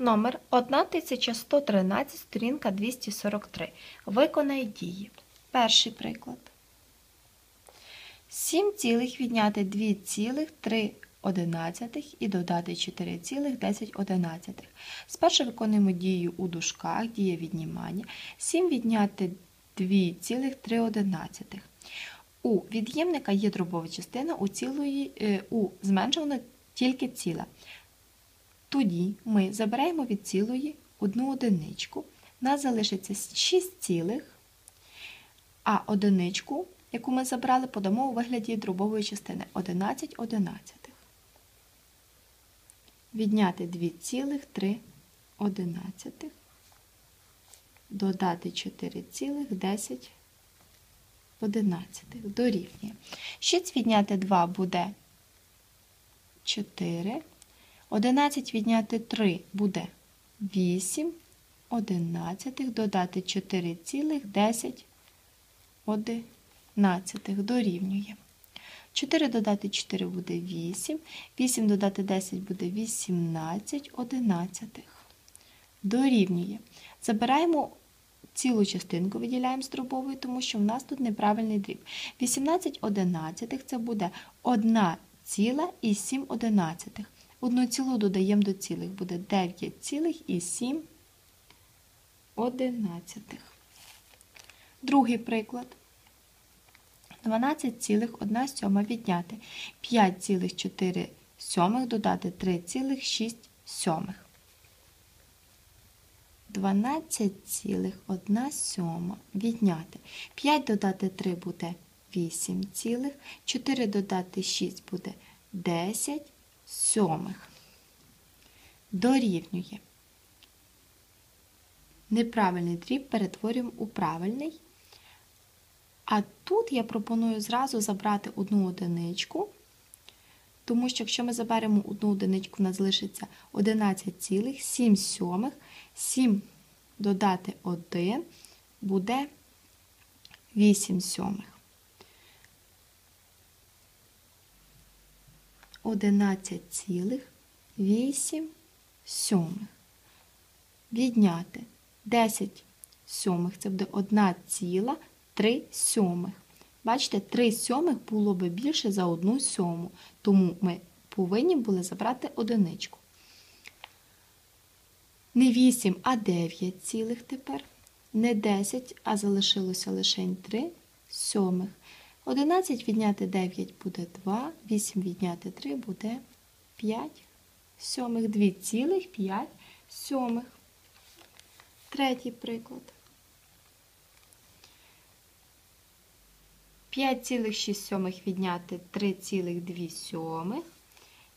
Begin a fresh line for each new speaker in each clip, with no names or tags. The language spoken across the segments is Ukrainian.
Номер 1113, сторінка 243. Виконай дії. Перший приклад. 7 цілих відняти 2,3 одинадцятих і додати 4,10 одинадцятих. Спершу виконуємо дію у дужках, дія віднімання. 7 відняти 2,3 одинадцятих. У від'ємника є дробова частина, у, цілої, е, у зменшувано тільки ціла. Тоді ми забираємо від цілої одну одиничку. Нас залишиться 6 цілих, а одиничку, яку ми забрали, подамо у вигляді дробової частини 11 одинадцятих. Відняти 2,3 одинадцятих, додати 4,10 одинадцятих. Дорівнює. 6 відняти 2 буде 4. 11 відняти 3 буде 8 одинадцятих, додати 4,10 одинадцятих дорівнює. 4 додати 4 буде 8, 8 додати 10 буде 18 одинадцятих. Дорівнює. Забираємо цілу частинку, виділяємо з дробової, тому що в нас тут неправильний дріб. 18 одинадцятих це буде 1 ціла і 7 одинадцятих. Одну цілу додаємо до цілих, буде 9 цілих і 7 одинадцятих. Другий приклад. 12,1 сьома відняти 5,4 сьомих додати 3,6 сьомих. 12,1 сьома відняти. 5 додати 3 буде 8 цілих, 4 додати 6 буде 10 сьомих. Дорівнює. Неправильний дріб перетворюємо у правильний. А тут я пропоную зразу забрати одну одиничку, тому що якщо ми заберемо одну одиничку, у нас залишиться 11,7 сьомих, 7 додати 1 буде 8 сьомих. 11,8 сьомих. Відняти 10 сьомих, це буде 1 ціла 3 сьомих. Бачите, 3 сьомих було би більше за 1 сьому, тому ми повинні були забрати одиничку. Не 8, а 9 цілих тепер. Не 10, а залишилося лише 3 сьомих. 11 відняти 9 буде 2, 8 відняти 3 буде 5 сьомих, 2 цілих 5 сьомих. Третій приклад. 5,6 сьомих відняти 3,2 сьомих.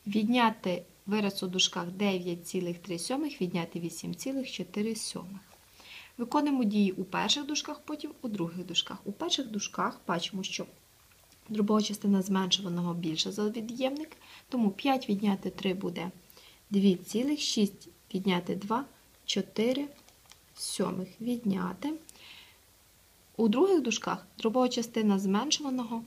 Відняти вираз у дужках 9,3 сьомих, відняти 8,4 сьомих. Виконуємо дії у перших дужках, потім у других дужках. У перших дужках бачимо, що дробова частина зменшуваного більша за від'ємник, тому 5 відняти 3 буде 2,6 відняти 2, 4 сьомих відняти. У других дужках дробова частина зменшуваного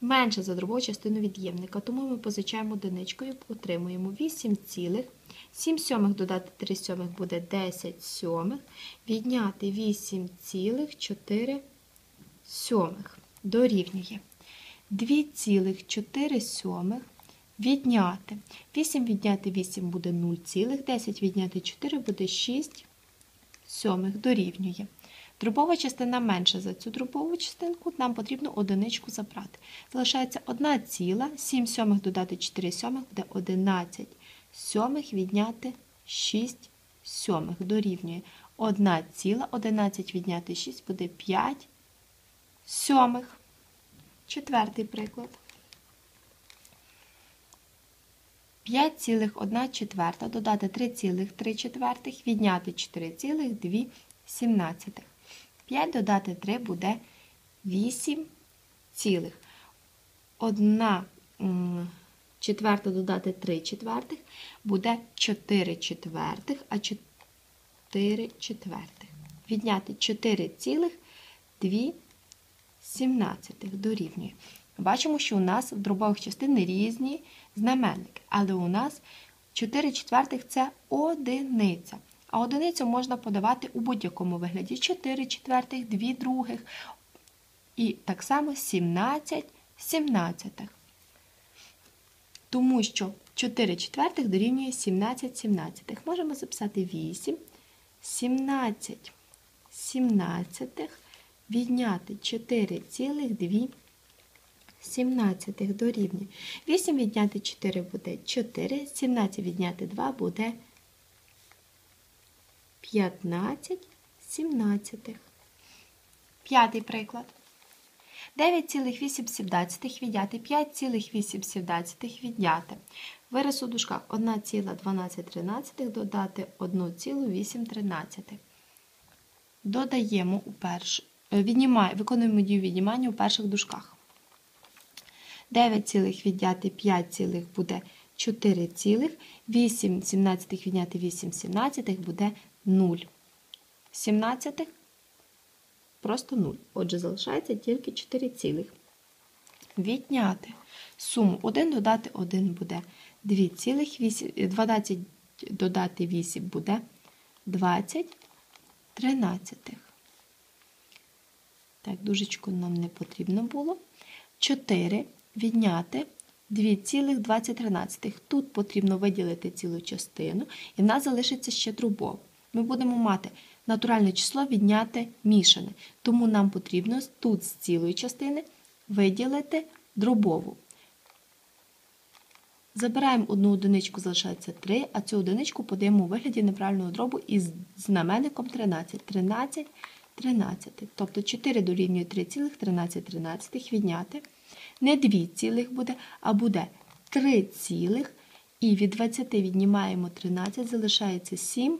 менша за дробову частину від'ємника, тому ми позичаємо одиничкою, отримуємо 8 цілих. 7 сьомих додати 3 сьомих буде 10 сьомих, відняти 8 цілих 4 сьомих. Дорівнює 2,4 сьомих відняти. 8 відняти 8 буде 0 цілих, 10 відняти 4 буде 6 сьомих дорівнює. Дробова частина менша за цю дробову частинку, нам потрібно одиничку забрати. Залишається 1 ціла, 7 сьомих додати 4 сьомих буде 11 сьомих відняти 6 сьомих дорівнює 1 ціла, 11 відняти 6 буде 5 сьомих. Четвертий приклад. 5,1 четверта додати 3,3 четвертих, відняти 4,2 сімнадцятих. 5 додати 3 буде 8 цілих. 1 четверта додати 3 четвертих буде 4 четвертих, а 4 четвертих. Відняти 4 цілих 2 сімнадцятих дорівнює. Бачимо, що у нас в дробових частин різні знаменники, але у нас 4 четвертих це одиниця. А одиницю можна подавати у будь-якому вигляді. 4 четвертих, 2 других. І так само 17 сімнадцятих. Тому що 4 четвертих дорівнює 17 сімнадцятих. Можемо записати 8, 17 сімнадцятих, відняти 4,2 сімнадцятих дорівнює. 8 відняти 4 буде 4, 17 відняти 2 буде 15 сімнадцятих. П'ятий приклад. 9,8 відняти 5,8 відняти. Вираз у дужках 1,12 додати 1,8. Додаємо у перш... е, віднімає, виконуємо дію віднімання у перших дужках. 9 цілих відняти 5 цілих буде 4 цілих, 8 сімнадцятих відняти 8 сімнадцятих буде 0. 17 просто 0. Отже, залишається тільки 4 цілих. Відняти суму 1 додати 1 буде 2 цілих, 8, 12 додати 8 буде 20 тринадцятих. Так, дужечку нам не потрібно було. 4 відняти 2,20. Тут потрібно виділити цілу частину, і в нас залишиться ще дробов. Ми будемо мати натуральне число відняти мішане. Тому нам потрібно тут з цілої частини виділити дробову. Забираємо одну одиничку, залишається 3, а цю одиничку подаємо у вигляді неправильного дробу із знаменником 13. 13, 13. Тобто 4 дорівнює 3,13 відняти. Не 2 цілих буде, а буде 3 цілих. І від 20 віднімаємо 13, залишається 7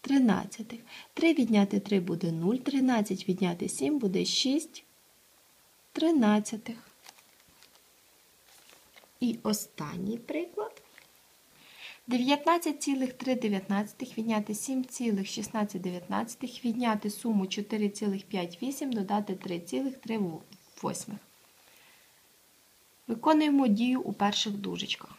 13. 3 відняти 3 буде 0, 13 відняти 7 буде 6 тринадцятих. І останній приклад. 19,3 відняти 7,16 відняти суму 4,58 додати 3,3. Виконуємо дію у перших дужечках.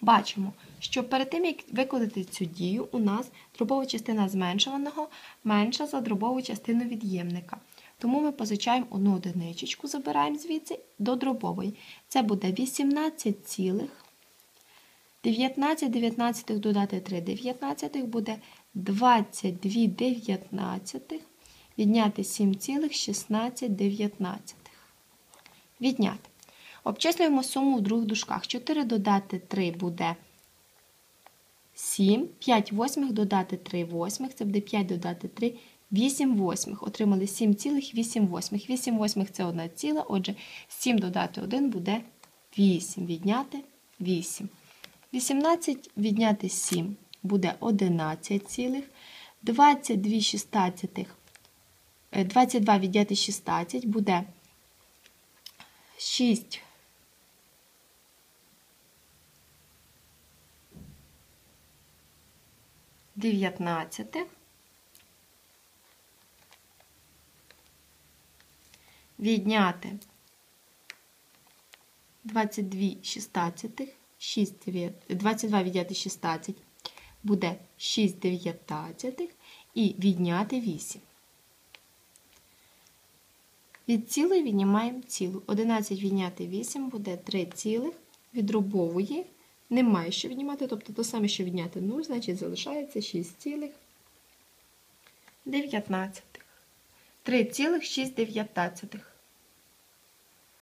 Бачимо, що перед тим, як виконати цю дію, у нас дробова частина зменшуваного менша за дробову частину від'ємника. Тому ми позичаємо одну одиничку, забираємо звідси до дробової. Це буде 18 цілих. 19 19 додати 3 19 буде 22 19. Відняти 7,16 19. Відняти. Обчислюємо суму в других дужках. 4 додати 3 буде 7, 5 восьмих додати 3 восьмих, це буде 5 додати 3, 8 восьмих. Отримали 7,8 восьмих. 8 восьмих це 1 ціла, отже, 7 додати 1 буде 8. Відняти 8. 18 відняти 7 буде 11 цілих. 22 шістнадцятих, 22 відняти 16 буде 6 дев'ятнадцятих. Відняти 22 шістнадцятих, 6 22 відняти 16 буде 6 дев'ятнадцятих і відняти 8. Від цілої віднімаємо цілу. 11 відняти 8 буде 3 цілих. Від дробової немає що віднімати, тобто те саме, що відняти 0, значить залишається 6 цілих 19. 3,6.